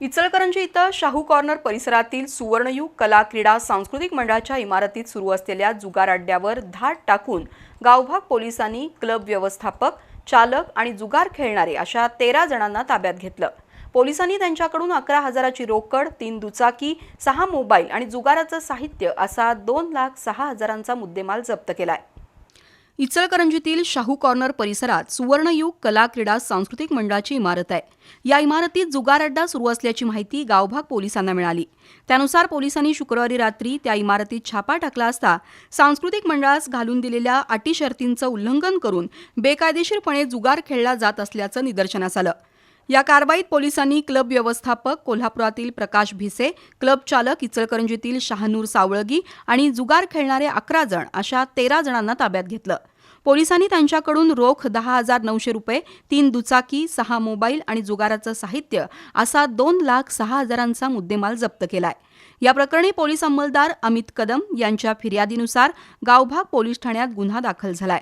इचलकरंजी इथं शाहू कॉर्नर परिसरातील सुवर्णयुग कला क्रीडा सांस्कृतिक मंडळाच्या इमारतीत सुरू असलेल्या जुगार अड्ड्यावर धाड टाकून गावभाग पोलिसांनी क्लब व्यवस्थापक चालक आणि जुगार खेळणारे अशा तेरा जणांना ताब्यात घेतलं. पोलिसांनी त्यांच्याकडून अकरा हजाराची रोकड तीन दुचाकी सहा मोबाईल आणि जुगाराचं साहित्य असा दोन लाख सहा हजारांचा मुद्देमाल जप्त केलाय. इचलकरंजीतील शाहू कॉर्नर परिसरात सुवर्णयुग कला क्रीडा सांस्कृतिक मंडळाची इमारत आहे. या इमारतीत जुगार अड्डा सुरू असल्याची माहिती गावभाग पोलिसांना मिळाली. त्यानुसार पोलिसांनी शुक्रवारी रात्री त्या इमारतीत छापा टाकला असता सांस्कृतिक मंडळास घालून दिलेल्या अटी शर्तींचं उल्लंघन करून बेकायदेशीरपणे जुगार खेळला जात असल्याचं निदर्शनास आलं. या कारवाईत पोलिसांनी क्लब व्यवस्थापक कोल्हापुरातील प्रकाश भिसे क्लब चालक इचलकरंजीतील शहानूर सावळगी आणि जुगार खेळणारे अकरा जण अशा तेरा जणांना ताब्यात घेतलं. पोलिसांनी त्यांच्याकडून रोख दहा हजार नऊशे रुपये तीन दुचाकी सहा मोबाईल आणि जुगाराचं साहित्य असा दोन लाख सहा हजारांचा मुद्देमाल जप्त केलाय. या प्रकरणी पोलीस अंमलदार अमित कदम यांच्या फिर्यादीनुसार गावभाग पोलीस ठाण्यात गुन्हा दाखल झालाय.